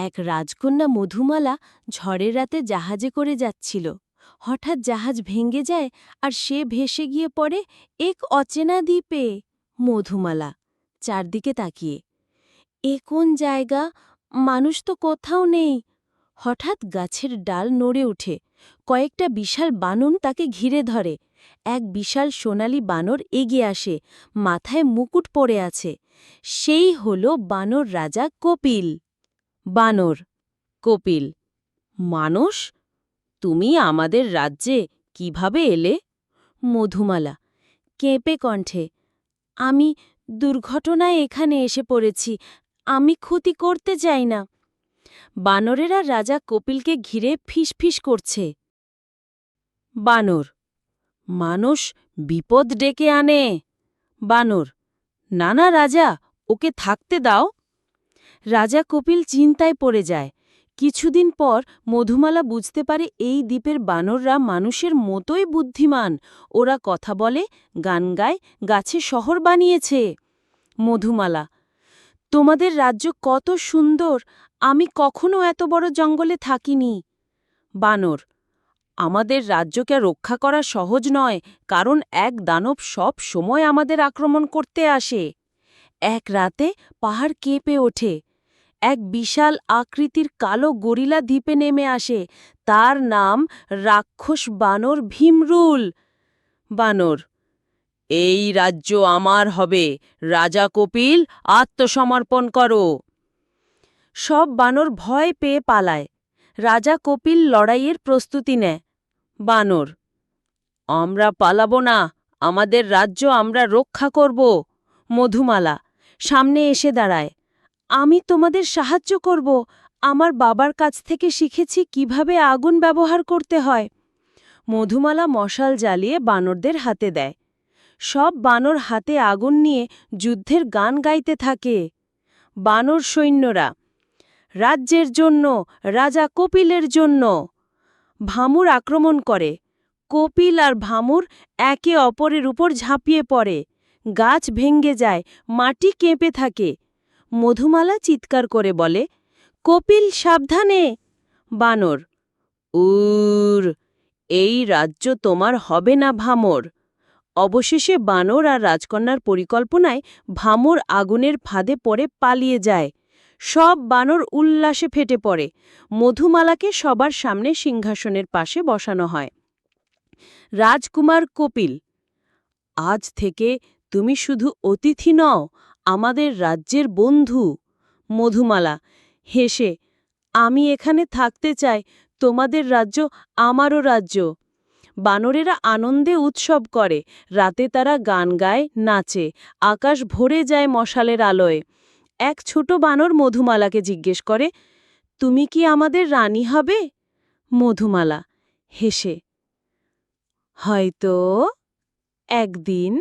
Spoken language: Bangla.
এক রাজকন্যা মধুমালা ঝড়ের রাতে জাহাজে করে যাচ্ছিল। হঠাৎ জাহাজ ভেঙে যায় আর সে ভেসে গিয়ে পড়ে এক অচেনা দ্বীপে। মধুমালা, চারদিকে তাকিয়ে, এ কোন জায়গা? মানুষ তো কোথাও নেই। হঠাৎ গাছের ডাল নড়ে ওঠে। কয়েকটা বিশাল বানন তাকে ঘিরে ধরে। এক বিশাল সোনালি বানর এগিয়ে আসে, মাথায় মুকুট পড়ে আছে। সেই হল বানর রাজা কপিল। বানর। কপিল মানুষ তুমি আমাদের রাজ্যে কীভাবে এলে? মধুমালা, কেঁপে কণ্ঠে, আমি দুর্ঘটনায় এখানে এসে পড়েছি, আমি ক্ষতি করতে চাই না। বানরেরা রাজা কপিলকে ঘিরে ফিসফিস করছে। বানর মানুষ বিপদ ডেকে আনে। বানর, না না, রাজা, ওকে থাকতে দাও। রাজা কপিল চিন্তায় পড়ে যায়। কিছুদিন পর মধুমালা বুঝতে পারে এই দ্বীপের বানররা মানুষের মতোই বুদ্ধিমান। ওরা কথা বলে, গান গায়, গাছে শহর বানিয়েছে। মধুমালা, তোমাদের রাজ্য কত সুন্দর, আমি কখনো এত বড় জঙ্গলে থাকিনি। বানর, আমাদের রাজ্যকে রক্ষা করা সহজ নয়, কারণ এক দানব সব সময় আমাদের আক্রমণ করতে আসে। এক রাতে পাহাড় কেঁপে ওঠে। এক বিশাল আকৃতির কালো গরিলা দ্বীপে নেমে আসে। তার নাম রাক্ষস বানর ভীমরুল। বানর, এই রাজ্য আমার হবে। রাজা কপিল, আত্মসমর্পণ করো। সব বানর ভয় পেয়ে পালায়। রাজা কপিল লড়াইয়ের প্রস্তুতি নেয়। বানর, আমরা পালাবো না। আমাদের রাজ্য আমরা রক্ষা করব। মধুমালা, সামনে এসে দাঁড়ায়। আমি তোমাদের সাহায্য করব। আমার বাবার কাছ থেকে শিখেছি কীভাবে আগুন ব্যবহার করতে হয়। মধুমালা মশাল জ্বালিয়ে বানরদের হাতে দেয়। সব বানর হাতে আগুন নিয়ে যুদ্ধের গান গাইতে থাকে। বানর সৈন্যরা, রাজ্যের জন্য, রাজা কপিলের জন্য। ভামুর আক্রমণ করে। কপিল আর ভামুর একে অপরের উপর ঝাঁপিয়ে পড়ে। গাছ ভেঙ্গে যায়, মাটি কেঁপে থাকে। মধুমালা চিৎকার করে বলে, কপিল, সাবধানে! বানর, উর, এই রাজ্য তোমার হবে না ভামর। অবশেষে বানর আর রাজকন্যার পরিকল্পনায় ভামর আগুনের ফাঁদে পড়ে পালিয়ে যায়। সব বানর উল্লাসে ফেটে পড়ে। মধুমালাকে সবার সামনে সিংহাসনের পাশে বসানো হয়। রাজকুমার কপিল, আজ থেকে তুমি শুধু অতিথি নও আমাদের রাজ্যের বন্ধু। মধুমালা, হেসে, আমি এখানে থাকতে চাই, তোমাদের রাজ্য আমারও রাজ্য। বানরেরা আনন্দে উৎসব করে, রাতে তারা গান গায়, নাচে, আকাশ ভরে যায় মশালের আলোয়। এক ছোট বানর মধুমালাকে জিজ্ঞেস করে, তুমি কি আমাদের রানী হবে? মধুমালা হেসে, হয়তো একদিন